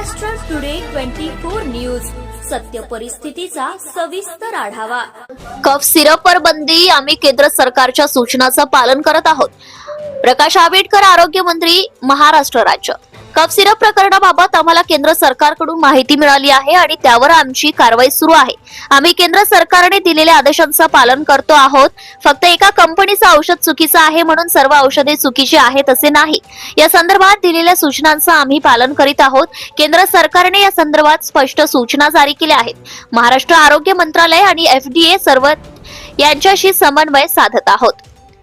Maharashtra Today twenty four News सत्य परिस्थितीचा सविस्तर आढावा. कफ सिरपवर बंदी आम्ही केंद्र सरकारच्या सूचनाचं पालन करत आहोत. प्रकाश आंबेडकर आरोग्य मंत्री महाराष्ट्र राज्य. कफ सिरप प्रकरणाबाबत आम्हाला केंद्र सरकारकडून माहिती मिळाली आहे आणि त्यावर आमची कारवाई सुरू आहे. आम्ही केंद्र सरकारने दिलेल्या आदेशांचं पालन करतो आहोत. फक्त एका कंपनीचं औषध चुकीचं आहे म्हणून सर्व औषधे चुकीची आहेत असे नाही. या संदर्भात दिलेल्या सूचनांचं आम्ही पालन करीत आहोत. केंद्र सरकारने या संदर्भात स्पष्ट सूचना जारी केल्या आहेत. महाराष्ट्र आरोग्य मंत्रालय आणि एफडीए सर्व यांच्याशी समन्वय साधत आहोत.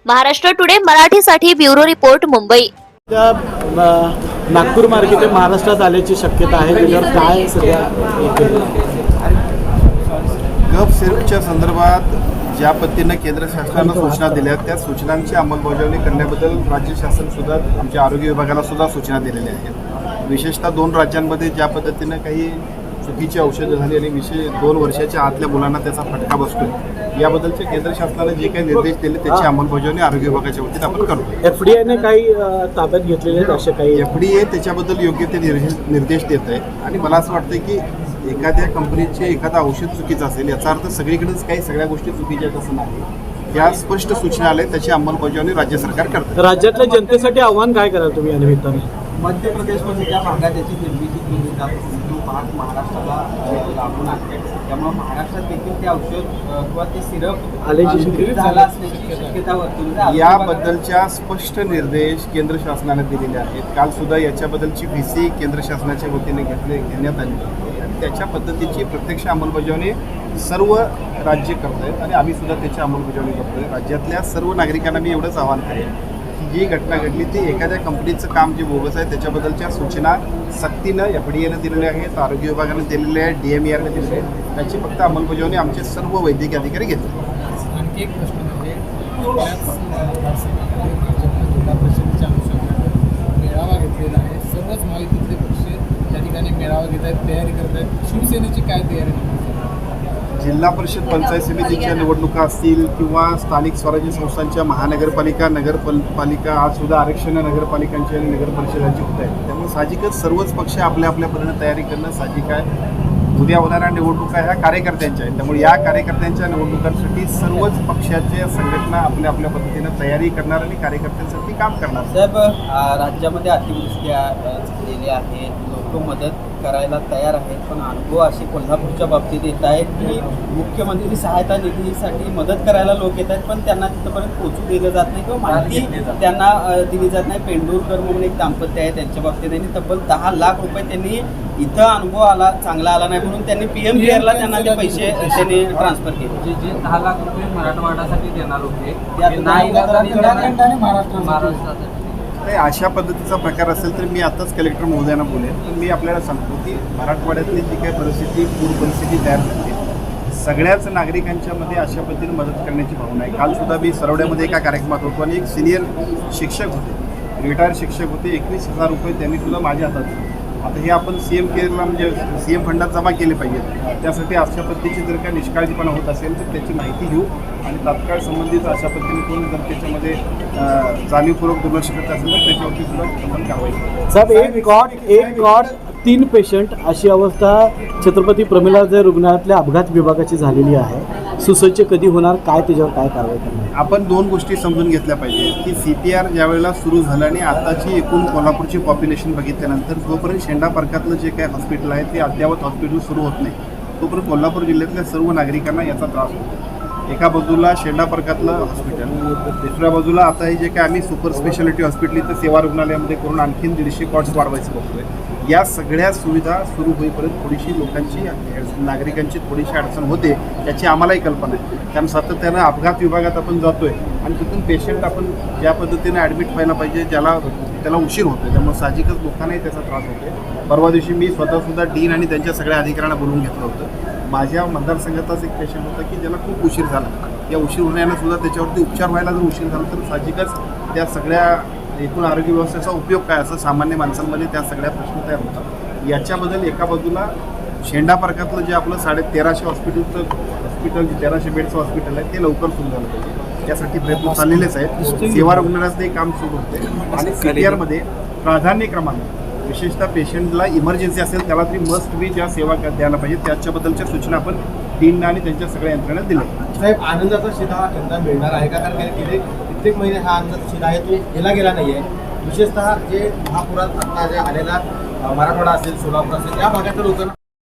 महाराष्ट्र टुडे मराठीसाठी ब्युरो रिपोर्ट मुंबई. नागपूर मार्गे ते महाराष्ट्रात आल्याची शक्यता आहे. त्याच्यावर काय सध्या गप सिरपच्या संदर्भात ज्या पद्धतीनं केंद्र शासनानं सूचना दिल्या त्या सूचनांची अंमलबजावणी करण्याबद्दल राज्य शासन सुद्धा आमच्या आरोग्य विभागाला सुद्धा सूचना दिलेल्या आहेत. विशेषतः दोन राज्यांमध्ये ज्या पद्धतीनं काही चुकीची औषधं झाली आणि विशेष दोन वर्षाच्या आतल्या मुलांना त्याचा फटका बसतोय. याबद्दलचे केंद्र शासनाने जे काही निर्देश दिले त्याची अंमलबजावणी आरोग्य विभागाच्या वतीने आपण करतो एफडीआयने काही ताब्यात घेतलेले आहेत असे काही? एफ डी ए त्याच्याबद्दल योग्य ते निर्देश निर्देश देत आहे. आणि मला असं वाटतं की एखाद्या कंपनीचे एखादा औषध चुकीचं असेल याचा अर्थ सगळीकडेच काही सगळ्या गोष्टी चुकीच्या आहेत असं नाही. त्या स्पष्ट सूचना आल्या त्याची अंमलबजावणी राज्य सरकार करतं राज्यातल्या जनतेसाठी आव्हान काय कराल तुम्ही या निमित्ताने? मध्य प्रदेशमध्ये ज्या भागात याची निर्मिती केली जात होती तो भाग महाराष्ट्राला लागून आहे. त्यामुळे महाराष्ट्रात देखील ते औषध किंवा ते सिरप आल्याची. झालं असण्याची शक्यता वर्तवली याबद्दलच्या स्पष्ट निर्देश केंद्र शासनाने दिलेले आहेत. काल सुद्धा याच्याबद्दलची व्ही सी केंद्र शासनाच्या वतीने घेतले घेण्यात आली. होती आणि त्याच्या पद्धतीची प्रत्यक्ष अंमलबजावणी सर्व राज्य करत आहेत आणि आम्ही सुद्धा त्याची अंमलबजावणी करतोय. राज्यातल्या सर्व नागरिकांना मी एवढंच आवाहन करेन. जी घटना घडली ती एखाद्या कंपनीचं काम जे बोगस आहे त्याच्याबद्दलच्या सूचना सक्तीनं एफ डी एनं दिलेल्या आहेत आरोग्य विभागाने दिलेल्या आहेत डी एम ई आरने दिलेल्या आहेत. त्याची फक्त अंमलबजावणी आमचे सर्व वैद्यकीय अधिकारी घेतले आणखी एक प्रश्न म्हणजे मेळावा घेतलेला आहे. सर्वच महायुतीतले पक्ष त्या ठिकाणी मेळावा घेत आहेत तयारी करत आहेत. शिवसेनेची काय तयारी? जिल्हा परिषद पंचायत समितीच्या निवडणुका असतील किंवा स्थानिक स्वराज्य संस्थांच्या महानगरपालिका नगरपालिका आज सुद्धा आरक्षण नगरपालिकांची आणि नगर परिषदांची होत आहेत. त्यामुळे साहजिकच सर्वच पक्ष आपल्या आपल्या तयारी करणं साहजिक आहे. उद्या होणाऱ्या निवडणुका ह्या कार्यकर्त्यांच्या आहेत. त्यामुळे या कार्यकर्त्यांच्या निवडणुकांसाठी सर्वच पक्षाच्या संघटना आपल्या आपल्या पद्धतीनं तयारी करणार आणि कार्यकर्त्यांसाठी काम करणार. साहेब राज्यामध्ये अतिवृष्टी झालेली आहे. लोक मदत करायला तयार आहेत. पण अनुभव असे कोल्हापूरच्या बाबतीत येत आहेत की मुख्यमंत्री सहायता निधीसाठी मदत करायला लोक येत आहेत पण त्यांना तिथपर्यंत पोहोचू दिलं जात नाही किंवा माहिती त्यांना दिली जात नाही. पेंडूरकर म्हणून एक दाम्पत्य आहे त्यांच्या बाबतीत त्यांनी तब्बल दहा लाख रुपये त्यांनी इथं अनुभव आला चांगला आला नाही म्हणून त्यांनी पी एम केअरला त्यांना ते पैसे त्यांनी ट्रान्सफर केले. जे जे दहा लाख रुपये मराठवाडासाठी देणार होते महाराष्ट्रासाठी. नाही अशा पद्धतीचा प्रकार असेल तर मी आताच कलेक्टर महोदयांना बोलेन. पण मी आपल्याला सांगतो की मराठवाड्यातली जी काही परिस्थिती पूर परिस्थिती तयार झाली सगळ्याच नागरिकांच्या मध्ये अशा पद्धतीने मदत करण्याची भावना आहे. काल सुद्धा मी सरवड्यामध्ये एका कार्यक्रमात होतो आणि एक सिनियर शिक्षक होते. रिटायर शिक्षक होते. एकवीस हजार रुपये त्यांनी सुद्धा माझ्या हातात दिले. आता हे आपण सी एम केअरला म्हणजे सी एम फंडात जमा केले पाहिजेत. त्यासाठी अशा पद्धतीची जर काय निष्काळजीपणा होत असेल तर त्याची माहिती घेऊ आणि तात्काळ संबंधित अशा पद्धतीने कोण जर त्याच्यामध्ये जाणीवपूर्वक दुर्लक्ष करत असेल तर त्याच्यावरती सुद्धा आपण कारवाई करू. साहेब एक रिकॉर्ड एक कॉट तीन पेशंट अशी अवस्था छत्रपती प्रमिलाजय रुग्णालयातल्या अपघात विभागाची झालेली आहे. सुसज्ज कधी होणार काय त्याच्यावर काय कारवाई करणार? आपण दोन गोष्टी समजून घेतल्या पाहिजे की सी पी आर ज्या वेळेला सुरू झालं आणि आताची एकूण कोल्हापूरची पॉप्युलेशन बघितल्यानंतर जोपर्यंत शेंडा पार्कातलं जे काही हॉस्पिटल आहे ते अद्ययावत हॉस्पिटल सुरू होत नाही तोपर्यंत कोल्हापूर जिल्ह्यातल्या सर्व नागरिकांना याचा त्रास होतो. एका बाजूला शेंडा पार्कातलं हॉस्पिटल दुसऱ्या बाजूला आता हे जे काय आम्ही सुपर स्पेशालिटी हॉस्पिटल इथं सेवा रुग्णालयामध्ये करून आणखीन दीडशे कॉट्स वाढवायचं बघतोय. या सगळ्या सुविधा सुरू होईपर्यंत थोडीशी लोकांची नागरिकांची थोडीशी अडचण होते. याची आम्हालाही कल्पना आहे. कारण सातत्यानं अपघात विभागात आपण जातोय आणि तिथून पेशंट आपण ज्या पद्धतीने ॲडमिट व्हायला पाहिजे ज्याला त्याला उशीर होतोय. त्यामुळे साहजिकच लोकांनाही त्याचा त्रास होतोय. परवा दिवशी मी स्वतः सुद्धा डीन आणि त्यांच्या सगळ्या अधिकाऱ्यांना बोलून घेतलं होतं. माझ्या मतदारसंघातच एक पेशंट होता की ज्याला खूप उशीर झाला. या उशीर होण्यानं सुद्धा त्याच्यावरती उपचार व्हायला जर उशीर झाला तर साहजिकच त्या सगळ्या एकूण आरोग्य व्यवस्थेचा उपयोग काय? असं सामान्य माणसांमध्ये त्या सगळ्या प्रश्न तयार होतात. याच्याबद्दल एका बाजूला शेंडा पार्कातलं जे आपलं साडे तेराशे हॉस्पिटलचं हॉस्पिटल जे तेराशे बेडचं हॉस्पिटल आहे ते लवकर सुरू झालं पाहिजे. त्यासाठी प्रयत्न चाललेलेच आहेत. सेवा रुग्णालयाचं हे काम सुरू होते. आणि सी पी आरमध्ये प्राधान्यक्रमाने विशेषतः पेशंटला इमर्जन्सी असेल त्याला तरी मस्ट बी ज्या सेवा क- द्यायला पाहिजे त्याच्याबद्दलच्या सूचना आपण डीनना आणि त्यांच्या सगळ्या यंत्रणेत दिल्या. साहेब आनंदाचा शिधा हा यंदा मिळणार आहे का? कारण गेले कित्येक महिने हा आनंदाचा शिधा आहे तो गेला गेला नाही आहे. विशेषतः जे महापुरात आता जे आलेला मराठवाडा असेल सोलापूर असेल या भागातल्या लोकांना